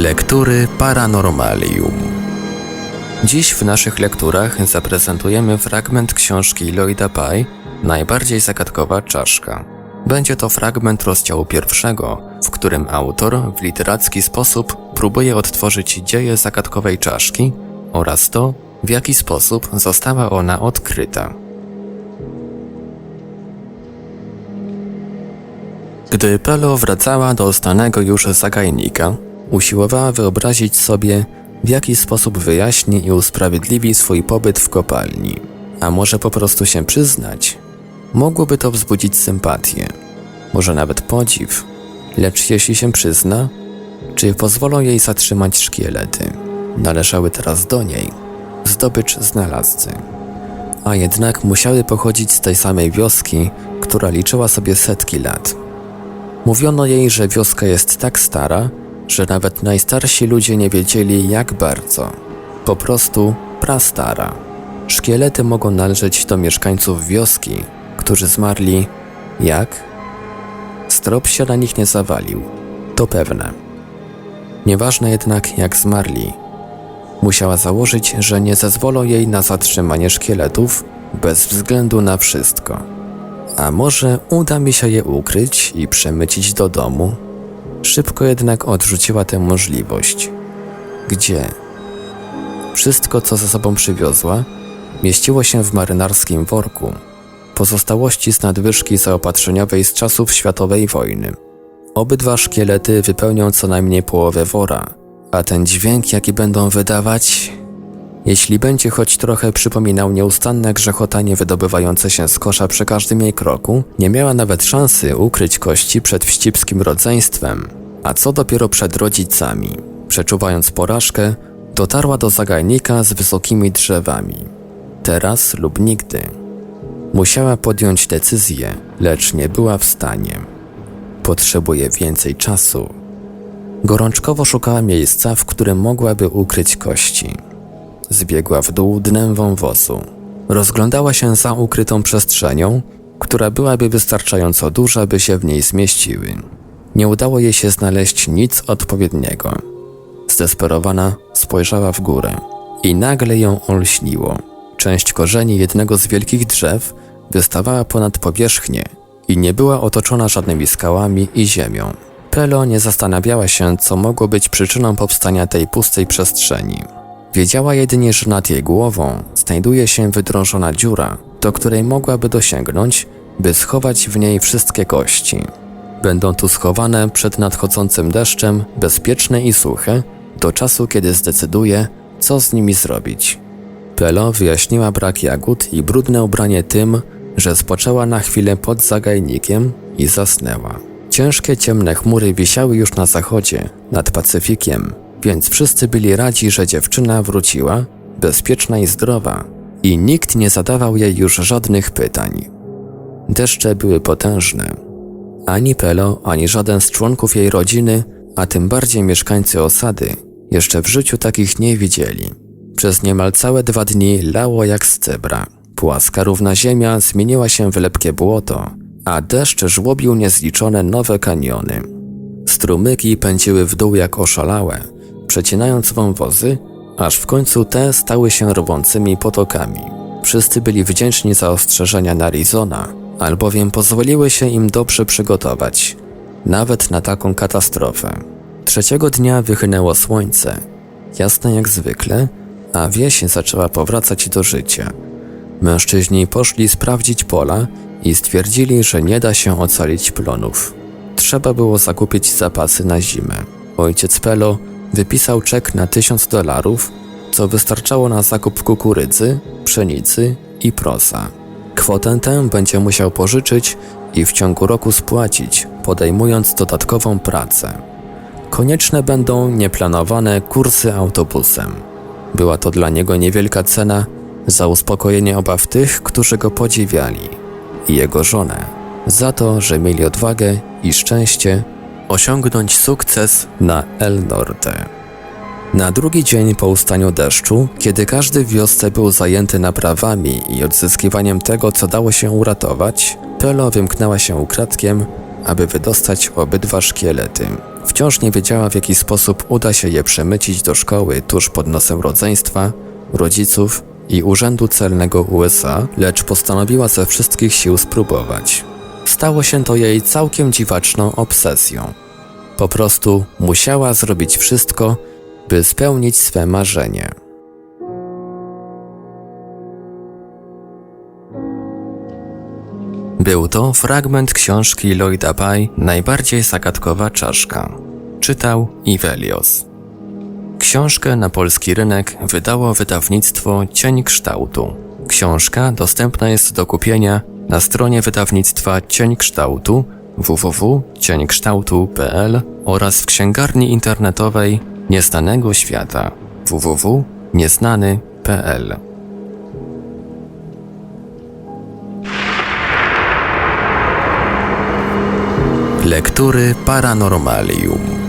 Lektury Paranormalium. Dziś w naszych lekturach zaprezentujemy fragment książki Lloyda Pye Najbardziej zagadkowa czaszka. Będzie to fragment rozdziału pierwszego, w którym autor w literacki sposób próbuje odtworzyć dzieje zagadkowej czaszki oraz to, w jaki sposób została ona odkryta. Gdy Pelo wracała do znanego już zagajnika, usiłowała wyobrazić sobie, w jaki sposób wyjaśni i usprawiedliwi swój pobyt w kopalni. A może po prostu się przyznać? Mogłoby to wzbudzić sympatię, może nawet podziw. Lecz jeśli się przyzna, czy pozwolą jej zatrzymać szkielety? Należały teraz do niej, zdobycz znalazcy. A jednak musiały pochodzić z tej samej wioski, która liczyła sobie setki lat. Mówiono jej, że wioska jest tak stara, że nawet najstarsi ludzie nie wiedzieli jak bardzo. Po prostu prastara. Szkielety mogą należeć do mieszkańców wioski, którzy zmarli jak? Strop się na nich nie zawalił, to pewne. Nieważne jednak jak zmarli. Musiała założyć, że nie zezwolą jej na zatrzymanie szkieletów bez względu na wszystko. A może uda mi się je ukryć i przemycić do domu? Szybko jednak odrzuciła tę możliwość. Gdzie? Wszystko, co ze sobą przywiozła, mieściło się w marynarskim worku. Pozostałości z nadwyżki zaopatrzeniowej z czasów światowej wojny. Obydwa szkielety wypełnią co najmniej połowę wora, a ten dźwięk, jaki będą wydawać, jeśli będzie choć trochę przypominał nieustanne grzechotanie wydobywające się z kosza przy każdym jej kroku, nie miała nawet szansy ukryć kości przed wścibskim rodzeństwem, a co dopiero przed rodzicami. Przeczuwając porażkę, dotarła do zagajnika z wysokimi drzewami. Teraz lub nigdy. Musiała podjąć decyzję, lecz nie była w stanie. Potrzebuje więcej czasu. Gorączkowo szukała miejsca, w którym mogłaby ukryć kości. Zbiegła w dół dnem wąwozu. Rozglądała się za ukrytą przestrzenią, która byłaby wystarczająco duża, by się w niej zmieściły. Nie udało jej się znaleźć nic odpowiedniego. Zdesperowana spojrzała w górę i nagle ją olśniło. Część korzeni jednego z wielkich drzew wystawała ponad powierzchnię i nie była otoczona żadnymi skałami i ziemią. Pelo nie zastanawiała się, co mogło być przyczyną powstania tej pustej przestrzeni. Wiedziała jedynie, że nad jej głową znajduje się wydrążona dziura, do której mogłaby dosięgnąć, by schować w niej wszystkie kości. Będą tu schowane przed nadchodzącym deszczem, bezpieczne i suche, do czasu, kiedy zdecyduje, co z nimi zrobić. Pelo wyjaśniła brak jagód i brudne ubranie tym, że spoczęła na chwilę pod zagajnikiem i zasnęła. Ciężkie ciemne chmury wisiały już na zachodzie, nad Pacyfikiem, więc wszyscy byli radzi, że dziewczyna wróciła, bezpieczna i zdrowa, i nikt nie zadawał jej już żadnych pytań. Deszcze były potężne. Ani Pelo, ani żaden z członków jej rodziny, a tym bardziej mieszkańcy osady, jeszcze w życiu takich nie widzieli. Przez niemal całe dwa dni lało jak z cebra. Płaska równa ziemia zmieniła się w lepkie błoto, a deszcz żłobił niezliczone nowe kaniony. Strumyki pędziły w dół jak oszalałe, przecinając wąwozy, aż w końcu te stały się rwącymi potokami. Wszyscy byli wdzięczni za ostrzeżenia Narizona, albowiem pozwoliły się im dobrze przygotować, nawet na taką katastrofę. Trzeciego dnia wychynęło słońce, jasne jak zwykle, a wieś zaczęła powracać do życia. Mężczyźni poszli sprawdzić pola i stwierdzili, że nie da się ocalić plonów. Trzeba było zakupić zapasy na zimę. Ojciec Pelo wypisał czek na tysiąc dolarów, co wystarczało na zakup kukurydzy, pszenicy i prosa. Kwotę tę będzie musiał pożyczyć i w ciągu roku spłacić, podejmując dodatkową pracę. Konieczne będą nieplanowane kursy autobusem. Była to dla niego niewielka cena za uspokojenie obaw tych, którzy go podziwiali, i jego żonę, za to, że mieli odwagę i szczęście osiągnąć sukces na El Norte. Na drugi dzień po ustaniu deszczu, kiedy każdy w wiosce był zajęty naprawami i odzyskiwaniem tego, co dało się uratować, Pelo wymknęła się ukradkiem, aby wydostać obydwa szkielety. Wciąż nie wiedziała, w jaki sposób uda się je przemycić do szkoły tuż pod nosem rodzeństwa, rodziców i Urzędu Celnego USA, lecz postanowiła ze wszystkich sił spróbować. Stało się to jej całkiem dziwaczną obsesją. Po prostu musiała zrobić wszystko, by spełnić swe marzenie. Był to fragment książki Lloyda Pye Najbardziej zagadkowa czaszka. Czytał Ivelios. Książkę na polski rynek wydało wydawnictwo Cień Kształtu. Książka dostępna jest do kupienia na stronie wydawnictwa Cień Kształtu www.cieńkształtu.pl oraz w księgarni internetowej Nieznanego Świata www.nieznany.pl. Lektury Paranormalium